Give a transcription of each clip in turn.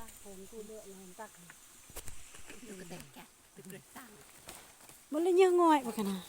tak hon tu dek hon tak. Tu ketek kan. Tu ketek. Boleh nyengoi bukan ah.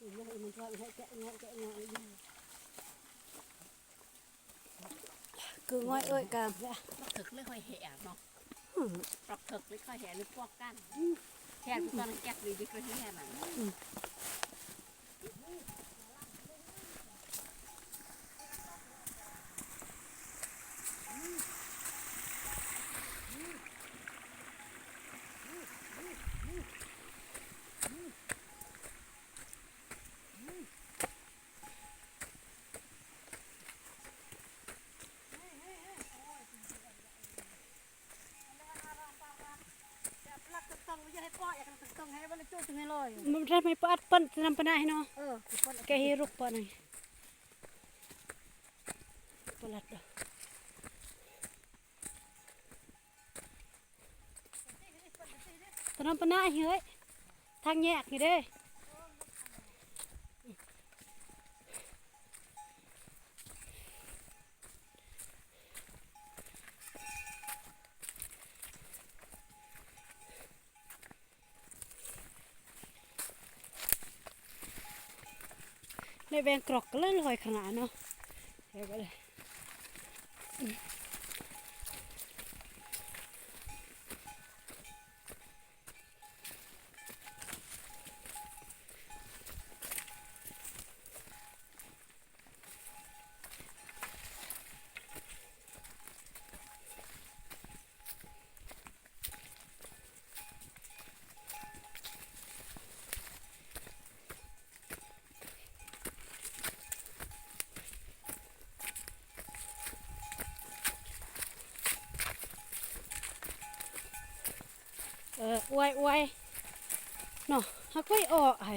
Ini mình cho mình chạy ngọi chạy ngọi đi. Cứ ngọi ơi cảm dạ. Nó thực lấy hơi hẹ nó. ปรับเถิกเลยค่อยแห่หรือพวกกันแห่ทุกตอนแก๊กดีดีก็แห่หนัง มันได้ไม่ปัดปั้นนำปนาให้เนาะแกให้รุกปนนี่ปลัดดอกตอนนั้นปนาเฮ้ยทางแยกนี่เด้ ในแบงกรอกก็เล่นลอยขนาดเนาะเดี๋ยวก็เลย เอออวยอวยเนาะฮักไว้ออกไอ้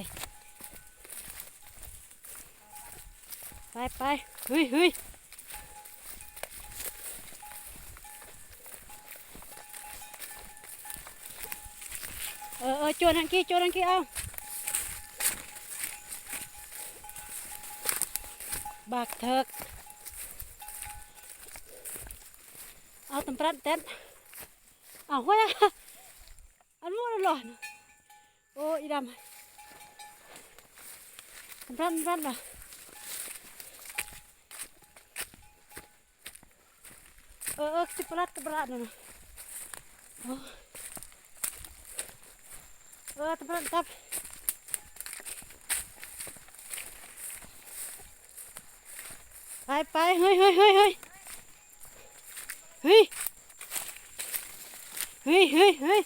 ไปไปเฮ้ยเฮ้ยเออเออจวนทางกี้จวนทางกี้เอาบักเถิกเอาตำปรัดเต้นเอาไว้อะ อันนู้นหลอนโอ้อีดำรันรันอะเออเออสิบลัดกับลัดนะเออตับลัดตับไปไปเฮ้ยเฮ้ยเฮ้ยเฮ้ยเฮ้ยเฮ้ยเฮ้ย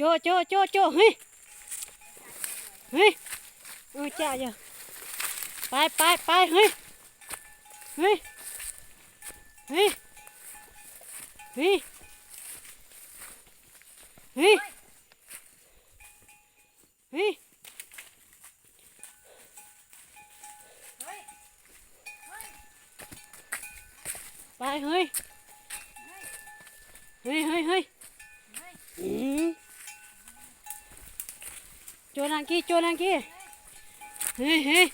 โจโจโจโจเฮ้ยเฮ้ยเออจ้าจ้ะไปไปไปเฮ้ยเฮ้ยเฮ้ยเฮ้ยเฮ้ยเฮ้ยไปเฮ้ยเฮ้ยเฮ้ยเฮ้ย อืม โจนังกี้โจนังกี้เฮ้ยเฮ้ย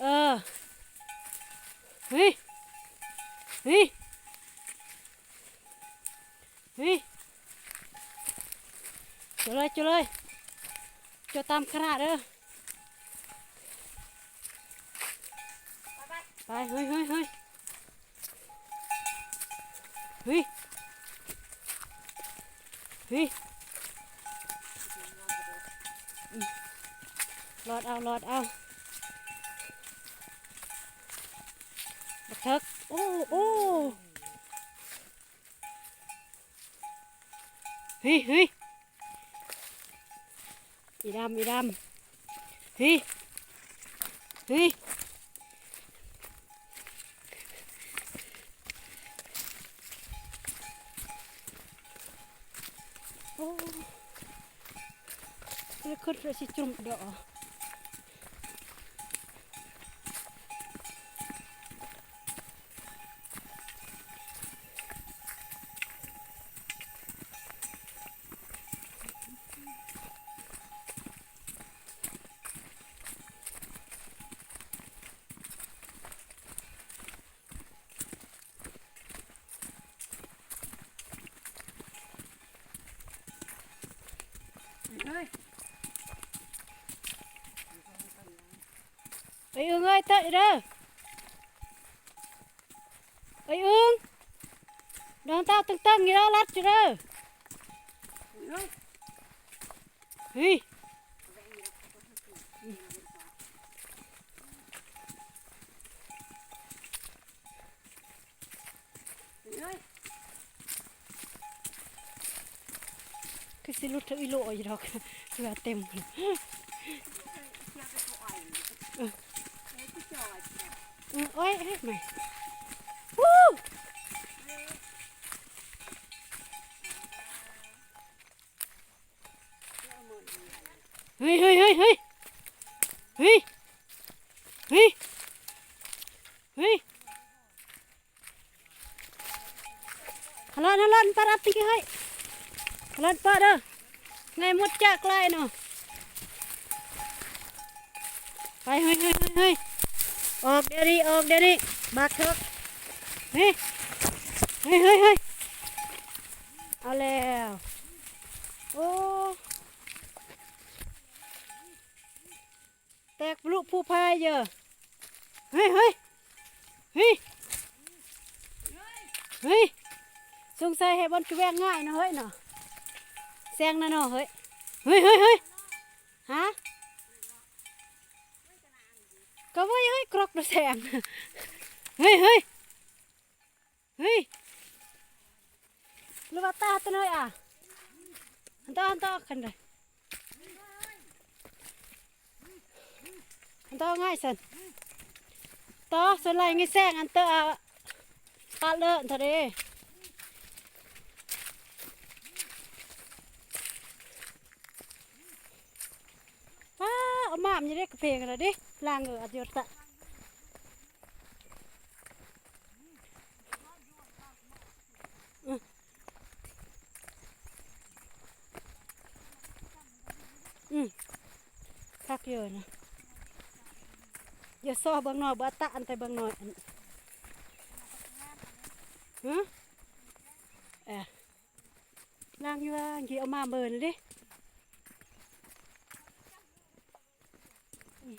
เออเฮ้ยเฮ้ยเฮ้ยโจเลยโจเลยโจตามขนาดเด้อไปเฮ้ยเฮ้ยเฮ้ยเฮ้ยเฮ้ยอืม รอดเอารอดเอาบักเทิกโอ้โอ้เฮ้ยเฮ้ยอีดำอีดำเฮ้ยเฮ้ย Jeg er klar dah. นไปสิจุ่มเดอกเอ้ยอึ้งเอ้ยเตะเด้อเอ้ยอึ้งดอง เต้าตึงๆอยู่แล้วรัดอยู่เอเฮ้ยเฮ้ยเฮ้ยคือสิลุดเทอีโลอยู่ดอกเหลือเต็มเลยเที่ยวไปเขาอ่อยเออเฮ้ยพี่จอยเนี่ยเออโอ้ยเฮ้ยไม่วู้เที่ยวเฮ้ยเฮ้ยเฮ้ยเฮ้ยเฮ้ยเฮ้ยเฮ้ยฮัลโหลฮัลโหลปารับติกให้ฮัลโหลปาเด้อไงหมดจากไล่เนาะไปเฮ้ยเฮ้ยเฮ้ย ออกเดี๋ยวนี้ออกเดี๋ยวนี้บักเถอะเฮ้ยเฮ้ยเฮ้ยเอาแล้วโอ้แตกลูกผู้พายเยอะเฮ้ยเฮ้ยเฮ้ยเฮ้ยสงสัยให้บอลจะแวงง่ายนะเฮ้ยเนาะแซงนะเนาะเฮ้ยเฮ้ยเฮ้ยฮะ ก็ว่าเฮ้ยกรอกนะแซงเฮ้ยเฮ้ยเฮ้ยลูกว่าตาตัวน้อยอะอันต่ออันต่อกันเลยอันต่อง่ายสันต่อส่วนไรงี้แซงอันตออะปาเลอะเถอะเด้ว้าเอามามนจะได้กระเพงกันเลยดิ ล้างเอออัดยศตะอืมอืมคักเยอะนะอย่าซ้อเบางหน่อยบ่ตะอันแต่เบางหน่อยอันฮะเอะล้างอยู่ว่ากี่เอามาเบิร์นเลยดิอืม